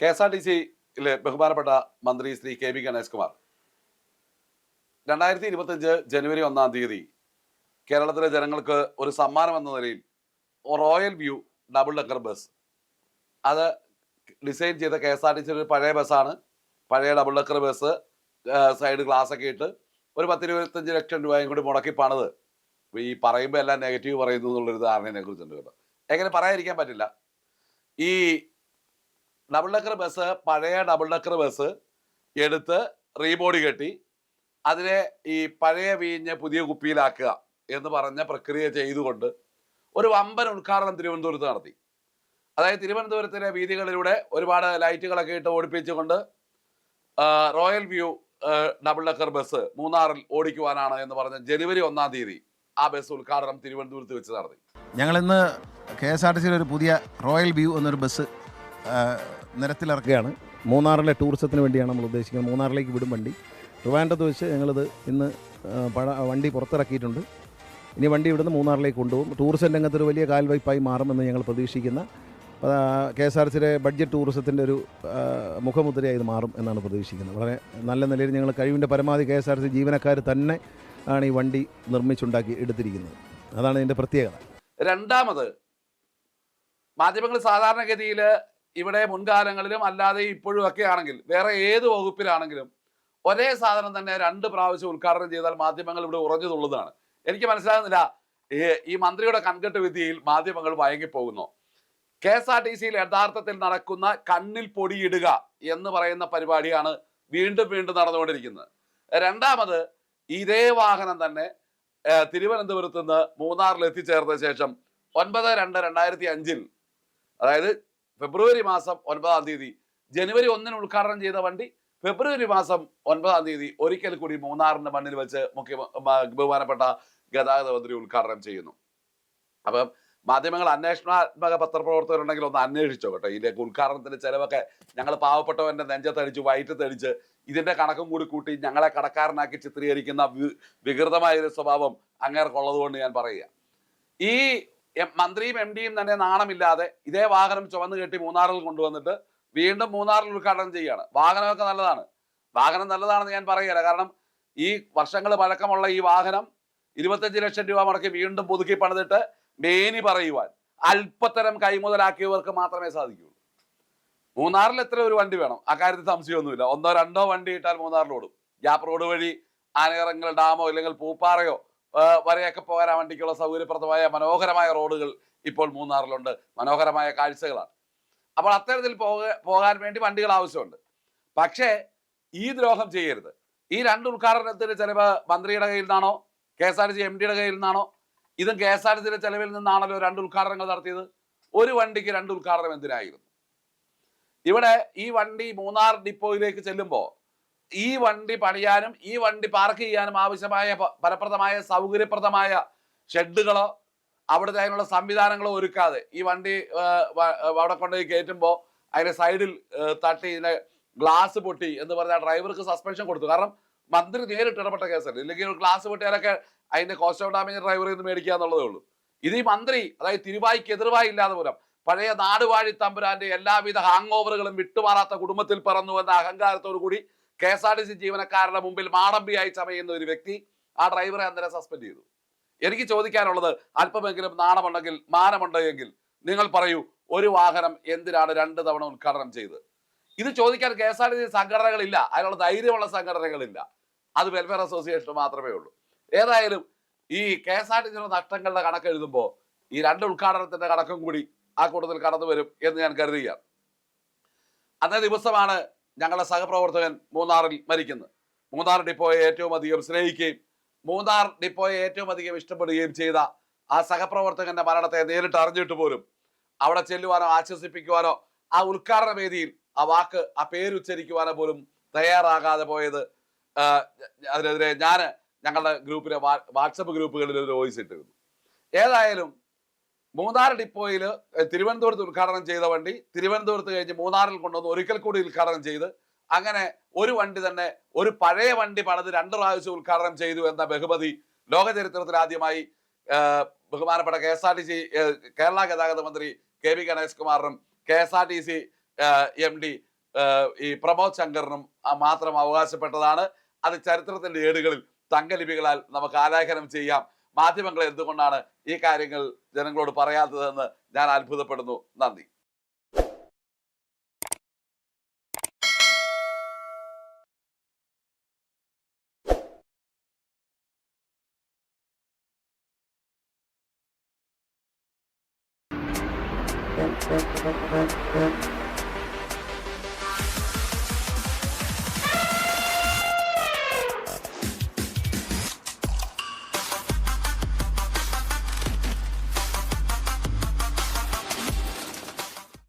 K S R T സിയിലെ ബഹുമാനപ്പെട്ട മന്ത്രി ശ്രീ കെ വി ഗണേഷ് കുമാർ രണ്ടായിരത്തി ഇരുപത്തഞ്ച് ജനുവരി ഒന്നാം തീയതി കേരളത്തിലെ ജനങ്ങൾക്ക് ഒരു സമ്മാനം എന്ന നിലയിൽ royal view double decker bus. അത് ഡിസൈൻ ചെയ്ത കെ എസ് ആർ ടി സിയുടെ ഒരു പഴയ ബസ്സാണ്. പഴയ double decker bus side glass ഒക്കെ ഇട്ട് ഒരു പത്തിരുപത്തഞ്ച് ലക്ഷം രൂപയും കൂടി മുടക്കി പണിത് ഈ പറയുമ്പോൾ എല്ലാം നെഗറ്റീവ് പറയുന്നു എന്നുള്ളൊരു ധാരണയെ കുറിച്ചുണ്ട് കേട്ടോ. എങ്ങനെ പറയാതിരിക്കാൻ പറ്റില്ല. ഈ ഡബിൾ ഡക്കർ ബസ് പഴയ ഡബിൾ ഡക്കർ ബസ് എടുത്ത് റീബോഡി കെട്ടി അതിനെ ഈ പഴയ വീഞ്ഞ് പുതിയ കുപ്പിയിലാക്കുക എന്ന് പറഞ്ഞ പ്രക്രിയ ചെയ്തുകൊണ്ട് ഒരു വമ്പൻ ഉദ്ഘാടനം തിരുവനന്തപുരത്ത് നടത്തി. അതായത് തിരുവനന്തപുരത്തിലെ വീതികളിലൂടെ ഒരുപാട് ലൈറ്റുകളൊക്കെ ഇട്ട് ഓടിപ്പിച്ചുകൊണ്ട് royal view double decker bus മൂന്നാറിൽ ഓടിക്കുവാനാണ് എന്ന് പറഞ്ഞ ജനുവരി ഒന്നാം തീയതി ആ ബസ് ഉദ്ഘാടനം തിരുവനന്തപുരത്ത് വെച്ച് നടത്തി. ഞങ്ങളിന്ന് കെ എസ് ആർ ടി സിയുടെ ഒരു പുതിയ റോയൽ വ്യൂ എന്നൊരു ബസ് നിരത്തിലിറക്കുകയാണ്. മൂന്നാറിലെ ടൂറിസത്തിന് വേണ്ടിയാണ് നമ്മൾ ഉദ്ദേശിക്കുന്നത്. മൂന്നാറിലേക്ക് വിടും വണ്ടി. ട്രിവാൻഡ്രത്ത് വെച്ച് ഞങ്ങളിത് ഇന്ന് പഴ വണ്ടി പുറത്തിറക്കിയിട്ടുണ്ട്. ഇനി വണ്ടി ഇവിടുന്ന് മൂന്നാറിലേക്ക് കൊണ്ടുപോകും. ടൂറിസം രംഗത്തൊരു വലിയ കാൽവയ്പായി മാറുമെന്ന് ഞങ്ങൾ പ്രതീക്ഷിക്കുന്ന കെ എസ് ആർ സിയുടെ ബഡ്ജറ്റ് ടൂറിസത്തിന്റെ ഒരു മുഖമുദ്രയായി ഇത് മാറും എന്നാണ് പ്രതീക്ഷിക്കുന്നത്. വളരെ നല്ല നിലയിൽ ഞങ്ങൾ കഴിവിന്റെ പരമാവധി കെ എസ് ആർ സി ജീവനക്കാർ തന്നെ ആണ് ഈ വണ്ടി നിർമ്മിച്ചുണ്ടാക്കി എടുത്തിരിക്കുന്നത്. അതാണ് ഇതിന്റെ പ്രത്യേകത. രണ്ടാമത് മാധ്യമങ്ങൾ സാധാരണഗതിയിൽ ഇവിടെ മുൻകാലങ്ങളിലും അല്ലാതെ ഇപ്പോഴും ഒക്കെ ആണെങ്കിൽ വേറെ ഏത് വകുപ്പിലാണെങ്കിലും ഒരേ സാധനം തന്നെ രണ്ട് പ്രാവശ്യം ഉദ്ഘാടനം ചെയ്താൽ മാധ്യമങ്ങൾ ഇവിടെ ഉറഞ്ഞു എനിക്ക് മനസ്സിലാകുന്നില്ല ഈ- ഈ മന്ത്രിയുടെ കൺകെട്ട് വിധിയിൽ മാധ്യമങ്ങൾ വഴങ്ങിപ്പോകുന്നു കെ എസ് ആർ ടി സിയിൽ യഥാർത്ഥത്തിൽ നടക്കുന്ന കണ്ണിൽ പൊടിയിടുക എന്ന് പറയുന്ന പരിപാടിയാണ് വീണ്ടും വീണ്ടും നടന്നുകൊണ്ടിരിക്കുന്നത്. രണ്ടാമത് ഇതേ വാഹനം തന്നെ തിരുവനന്തപുരത്ത് നിന്ന് മൂന്നാറിൽ എത്തിച്ചേർന്ന ശേഷം ഒൻപത് രണ്ട് രണ്ടായിരത്തി അഞ്ചിൽ അതായത് ഫെബ്രുവരി മാസം ഒൻപതാം തീയതി. ജനുവരി ഒന്നിന് ഉദ്ഘാടനം ചെയ്ത വണ്ടി ഫെബ്രുവരി മാസം ഒൻപതാം തീയതി ഒരിക്കൽ കൂടി മൂന്നാറിന്റെ മണ്ണിൽ വെച്ച് മുഖ്യ ബഹുമാനപ്പെട്ട ഗതാഗത മന്ത്രി ഉദ്ഘാടനം ചെയ്യുന്നു. അപ്പം മാധ്യമങ്ങൾ അന്വേഷണാത്മക പത്രപ്രവർത്തകരുണ്ടെങ്കിൽ ഒന്ന് അന്വേഷിച്ചോ കേട്ടോ. ഇതിന്റെ ഉദ്ഘാടനത്തിന്റെ ചെലവൊക്കെ ഞങ്ങൾ പാവപ്പെട്ടവന്റെ നെഞ്ചത്തടിച്ച് വയറ്റത്തടിച്ച് ഇതിന്റെ കണക്കും കൂടി കൂട്ടി ഞങ്ങളെ കടക്കാരനാക്കി ചിത്രീകരിക്കുന്ന വികൃതമായ ഒരു സ്വഭാവം അങ്ങേർക്കുള്ളത് കൊണ്ട് ഞാൻ പറയുക ഈ മന്ത്രിയും എം ഡിയും തന്നെ നാണമില്ലാതെ ഇതേ വാഹനം ചുവന്ന് കെട്ടി മൂന്നാറിൽ കൊണ്ടുവന്നിട്ട് വീണ്ടും മൂന്നാറിൽ ഉദ്ഘാടനം ചെയ്യുകയാണ്. വാഹനമൊക്കെ നല്ലതാണ്. വാഹനം നല്ലതാണെന്ന് ഞാൻ പറയുകയില്ല കാരണം ഈ വർഷങ്ങൾ പഴക്കമുള്ള ഈ വാഹനം ഇരുപത്തഞ്ച് ലക്ഷം രൂപ മുടക്കി വീണ്ടും പുതുക്കി പണിതിട്ട് മേനി പറയുവാൻ അല്പത്തരം കൈമുതലാക്കിയവർക്ക് മാത്രമേ സാധിക്കുകയുള്ളൂ. മൂന്നാറിൽ എത്ര ഒരു വണ്ടി വേണം? അക്കാര്യത്തിൽ സംശയമൊന്നുമില്ല. ഒന്നോ രണ്ടോ വണ്ടി ഇട്ടാൽ മൂന്നാറിൽ ഓടും ഗ്യാപ്പ് റോഡ് വഴി ആനയിറങ്ങൽ ഡാമോ ഇല്ലെങ്കിൽ പൂപ്പാറയോ വരെയൊക്കെ പോരാൻ വേണ്ടിക്കുള്ള സൗകര്യപ്രദമായ മനോഹരമായ റോഡുകൾ ഇപ്പോൾ മൂന്നാറിലുണ്ട്. മനോഹരമായ കാഴ്ചകളാണ്. അപ്പോൾ അത്തരത്തിൽ പോക പോകാൻ വേണ്ടി വണ്ടികൾ ആവശ്യമുണ്ട്. പക്ഷേ ഈ ദ്രോഹം ചെയ്യരുത്. ഈ രണ്ട് ഉദ്ഘാടനത്തിന് ചിലപ്പോൾ മന്ത്രിയുടെ കയ്യിൽ നിന്നാണോ? K S R T C M ഡിയുടെ കയ്യിൽ നിന്നാണോ? ഇതും കെ എസ് ആർ ടി സിയുടെ ചെലവിൽ നിന്നാണല്ലോ രണ്ട് ഉദ്ഘാടനങ്ങൾ നടത്തിയത്. ഒരു വണ്ടിക്ക് രണ്ട് ഉദ്ഘാടനം എന്തിനായിരുന്നു? ഇവിടെ ഈ വണ്ടി മൂന്നാർ ഡിപ്പോയിലേക്ക് ചെല്ലുമ്പോൾ ഈ വണ്ടി പണിയാനും ഈ വണ്ടി പാർക്ക് ചെയ്യാനും ആവശ്യമായ ഫലപ്രദമായ സൗകര്യപ്രദമായ ഷെഡുകളോ അവിടുത്തെ അതിനുള്ള സംവിധാനങ്ങളോ ഒരുക്കാതെ ഈ വണ്ടി അവിടെ കൊണ്ടുപോയി കയറ്റുമ്പോൾ അതിന്റെ സൈഡിൽ തട്ടി ഇതിനെ ഗ്ലാസ് പൊട്ടി എന്ന് പറഞ്ഞ ഡ്രൈവർക്ക് സസ്പെൻഷൻ കൊടുത്തു. കാരണം മന്ത്രി നേരിട്ട് ഇടപെട്ട കേസല്ല? ഇല്ലെങ്കിൽ ഗ്ലാസ് പൊട്ടിയാലൊക്കെ അതിന്റെ കോസ്റ്റ് ഓഫ് ഡാമേജ് ഡ്രൈവറിൽ നിന്ന് മേടിക്കുക എന്നുള്ളതേ ഉള്ളൂ. ഇത് ഈ മന്ത്രി അതായത് തിരുവായിക്ക് എതിർവായി ഇല്ലാതെ മൂലം പഴയ നാടുവാഴി തമ്പുരാന്റെ എല്ലാവിധ ഹാങ് ഓവറുകളും വിട്ടുമാറാത്ത കുടുംബത്തിൽ പറന്നു എന്ന അഹങ്കാരത്തോടു കൂടി K S R T C ജീവനക്കാരുടെ മുമ്പിൽ മാടമ്പിയായി ചമയുന്ന ഒരു വ്യക്തി ആ ഡ്രൈവറെ അന്നേരം സസ്പെൻഡ് ചെയ്തു. എനിക്ക് ചോദിക്കാനുള്ളത് അല്പമെങ്കിലും നാണമുണ്ടെങ്കിൽ മാനമുണ്ടെങ്കിൽ നിങ്ങൾ പറയൂ ഒരു വാഹനം എന്തിനാണ് രണ്ട് തവണ ഉദ്ഘാടനം ചെയ്തത് ഇത് ചോദിക്കാൻ K S R T C സംഘടനകളില്ല. അതിനുള്ള ധൈര്യമുള്ള സംഘടനകളില്ല. അത് വെൽഫെയർ അസോസിയേഷൻ മാത്രമേ ഉള്ളൂ. ഏതായാലും ഈ കെ എസ് ആർ ടി സിയുടെ നഷ്ടങ്ങളുടെ കണക്ക് എഴുതുമ്പോൾ ഈ രണ്ട് ഉദ്ഘാടനത്തിന്റെ കണക്കും കൂടി ആ കൂട്ടത്തിൽ കടന്നു വരും എന്ന് ഞാൻ കരുതുകയാണ്. അന്നേ ദിവസമാണ് ഞങ്ങളുടെ സഹപ്രവർത്തകൻ മൂന്നാറിൽ മരിക്കുന്നത് മൂന്നാർ ഡിപ്പോയെ ഏറ്റവും അധികം സ്നേഹിക്കുകയും മൂന്നാർ ഡിപ്പോയെ ഏറ്റവും അധികം ഇഷ്ടപ്പെടുകയും ചെയ്ത ആ സഹപ്രവർത്തകന്റെ മരണത്തെ നേരിട്ട് അറിഞ്ഞിട്ട് പോലും അവിടെ ചെല്ലുവാനോ ആശ്വസിപ്പിക്കുവാനോ ആ ഉദ്ഘാടന വേദിയിൽ ആ വാക്ക് ആ പേരുച്ചരിക്കുവാനോ പോലും തയ്യാറാകാതെ പോയത് അതിനെതിരെ ഞാൻ ഞങ്ങളുടെ ഗ്രൂപ്പിലെ വാട്സപ്പ് ഗ്രൂപ്പുകളിൽ ഒരു വോയിസ് ഇട്ടിരുന്നു. ഏതായാലും മൂന്നാർ ഡിപ്പോയിൽ തിരുവനന്തപുരത്ത് ഉദ്ഘാടനം ചെയ്ത വണ്ടി തിരുവനന്തപുരത്ത് കഴിഞ്ഞ് മൂന്നാറിൽ കൊണ്ടുവന്ന് ഒരിക്കൽ കൂടി ഉദ്ഘാടനം ചെയ്ത് അങ്ങനെ ഒരു വണ്ടി തന്നെ ഒരു പഴയ വണ്ടി പണിത് രണ്ട് പ്രാവശ്യം ഉദ്ഘാടനം ചെയ്തു എന്ന ബഹുമതി ലോക ചരിത്രത്തിൽ ആദ്യമായി ബഹുമാനപ്പെട്ട K S R T C Kerala ഗതാഗത മന്ത്രി K V Ganesh കുമാറിനും K S R T C M D ഈ പ്രമോദ് ശങ്കറിനും മാത്രം അവകാശപ്പെട്ടതാണ്. അത് ചരിത്രത്തിന്റെ ഏടുകളിൽ തങ്കലിപികളാൽ നമുക്ക് ആലേഖനം ചെയ്യാം. മാധ്യമങ്ങൾ എന്തുകൊണ്ടാണ് ഈ കാര്യങ്ങൾ ജനങ്ങളോട് പറയാത്തതെന്ന് ഞാൻ അത്ഭുതപ്പെടുന്നു നന്ദി Thank you.